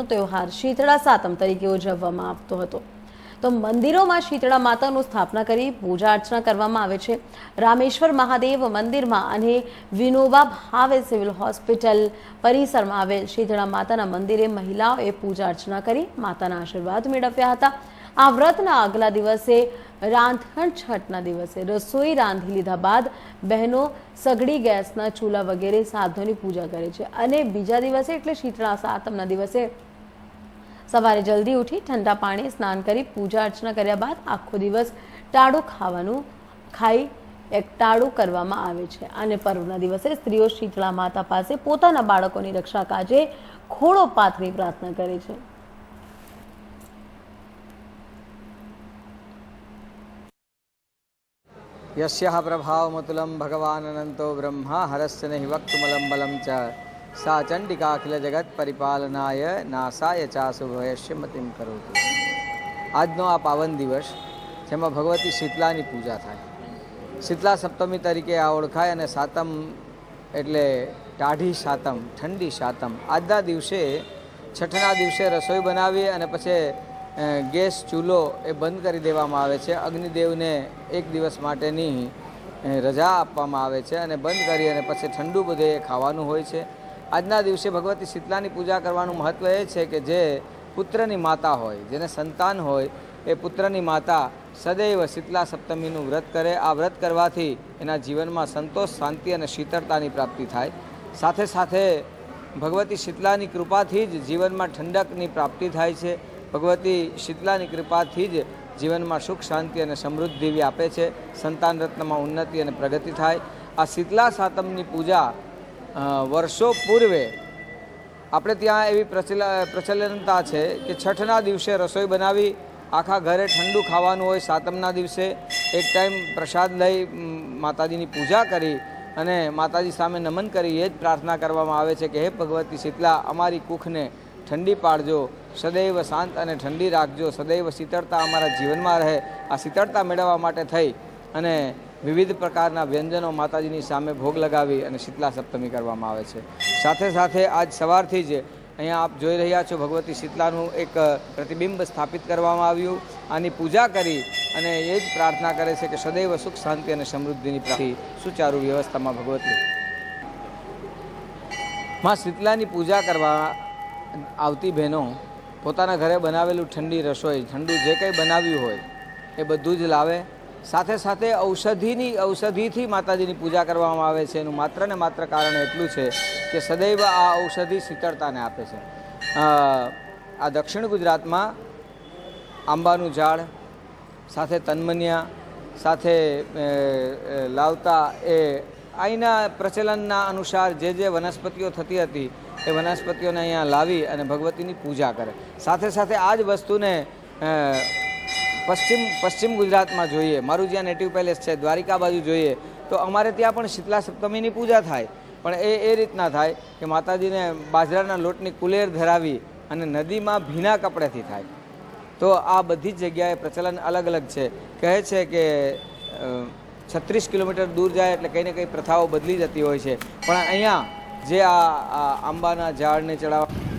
માતાનો તહેવાર શીતળા સાતમ તરીકે ઉજવવામાં આવતો હતો. તો મંદિરોમાં શીતળા માતાનું સ્થાપના કરી પૂજા અર્ચના કરવામાં આવે છે. રામેશ્વર મહાદેવ મંદિરમાં અને વિનોબા ભાવે સિવિલ હોસ્પિટલ પરિસરમાં આવેલ શીતળા માતાના મંદિરે મહિલાઓએ પૂજા અર્ચના કરી માતાના આશીર્વાદ મેળવ્યા હતા. આ વ્રતના આગલા દિવસે રાંધણ છઠના દિવસે રસોઈ રાંધી લીધા બાદ બહેનો સગડી ગેસના ચૂલા વગેરે સાધનોની પૂજા કરે છે. અને બીજા દિવસે એટલે શીતળા સાતમના દિવસે સવારે જલ્દી ઉઠી ઠંડા પાણી સ્નાન કરી પૂજા અર્ચના કર્યા બાદ આખો દિવસ ટાળું ખાવાનું ખાઈ એક ટાળું કરવામાં આવે છે. અને પર્વના દિવસે સ્ત્રીઓ શીતળા માતા પાસે પોતાના બાળકોની રક્ષા કાજે ખોળો પાથરી પ્રાર્થના કરે છે. યસ્ય પ્રભાવમતુલમ ભગવાન અનંતો બ્રહ્મા હરસ્ય નહીં વક્તુમલમ બલમ ચ सा પરિપાલનાય નાસાય ચાસુભય મતિમ કરોતુ આજનો આ પાવન દિવસ જેમાં ભગવતી શીતલાની પૂજા થાય। શીતલા સપ્તમી તરીકે આ ઓળખાય અને સાતમ એટલે ટાઢી સાતમ, ઠંડી સાતમ। આજના દિવસે, છઠના દિવસે રસોઈ બનાવી અને પછી ગેસ, ચૂલો એ બંધ કરી દેવામાં આવે છે। અગ્નિદેવને એક દિવસ માટેની રજા આપવામાં આવે છે અને બંધ કરી અને પછી ઠંડુ બધે ખાવાનું હોય છે। આજના દિવસે ભગવતી શીતલાની પૂજા કરવાનું મહત્ત્વ એ છે કે જે પુત્રની માતા હોય, જેને સંતાન હોય, એ પુત્રની માતા સદૈવ શીતલા સપ્તમીનું વ્રત કરે. આ વ્રત કરવાથી એના જીવનમાં સંતોષ, શાંતિ અને શીતળતાની પ્રાપ્તિ થાય. સાથે સાથે ભગવતી શીતલાની કૃપાથી જ જીવનમાં ઠંડકની પ્રાપ્તિ થાય છે. ભગવતી શીતલાની કૃપાથી જ જીવનમાં સુખ, શાંતિ અને સમૃદ્ધિ આપે છે. સંતાન રત્નમાં ઉન્નતિ અને પ્રગતિ થાય. આ શીતલા સાતમની પૂજા વર્ષો પૂર્વે આપણે ત્યાં એવી પ્રચલ, પ્રચલનતા છે કે છઠના દિવસે રસોઈ બનાવી આખા ઘરે ઠંડુ ખાવાનું હોય, સાતમના દિવસે એક ટાઈમ પ્રસાદ લઈ માતાજીની પૂજા કરી અને માતાજી સામે નમન કરી, એ જ પ્રાર્થના કરવામાં આવે છે કે હે ભગવતી શીતલા, અમારી કુખને ઠંડી પાડજો, સદૈવ શાંત અને ઠંડી રાખજો, સદૈવ શીતળતા અમારા જીવનમાં રહે. આ શીતળતા મેળવવા માટે થઈ અને વિવિધ પ્રકારના વ્યંજનો માતાજીની સામે ભોગ લગાવી અને શીતલા સપ્તમી કરવામાં આવે છે. સાથે સાથે આજ સવારથી જ અહીંયા આપ જોઈ રહ્યા છો ભગવતી શીતલાનું એક પ્રતિબિંબ સ્થાપિત કરવામાં આવ્યું. આની પૂજા કરી અને એ જ પ્રાર્થના કરે છે કે સદૈવ સુખ, શાંતિ અને સમૃદ્ધિની પ્રાપ્તિ સુચારુ વ્યવસ્થામાં ભગવતી. માં શીતલાની પૂજા કરવા આવતી બહેનો પોતાના ઘરે બનાવેલું ઠંડી રસોઈ, ઠંડુ જે કંઈ બનાવ્યું હોય એ બધું જ લાવે. સાથે સાથે ઔષધિની, ઔષધિથી માતાજીની પૂજા કરવામાં આવે છે. એનું માત્ર ને માત્ર કારણ એટલું છે કે સદૈવ આ ઔષધિ શીતળતાને આપે છે. આ દક્ષિણ ગુજરાતમાં આંબાનું ઝાડ, સાથે તન્મનિયા, સાથે લાવતા એ અહીંના પ્રચલનના અનુસાર જે જે વનસ્પતિઓ થતી હતી એ વનસ્પતિઓને અહીંયા લાવી અને ભગવતીની પૂજા કરે. સાથે સાથે આ જ વસ્તુને પશ્ચિમ પશ્ચિમ ગુજરાતમાં જોઈએ મારું જ્યાં નેટિવ પેલેસ છે, દ્વારિકા બાજુ જોઈએ, તો અમારે ત્યાં પણ શીતલા સપ્તમીની પૂજા થાય. પણ એ એ રીતના થાય કે માતાજીને બાજરાના લોટની કુલેર ધરાવી અને નદીમાં ભીના કપડેથી થાય. તો આ બધી જ જગ્યાએ પ્રચલન અલગ અલગ છે. કહે છે કે છત્રીસ કિલોમીટર દૂર જાય એટલે કંઈ ને કંઈ પ્રથાઓ બદલી જતી હોય છે. પણ અહીંયા જે આ આંબાના ઝાડને ચડાવવા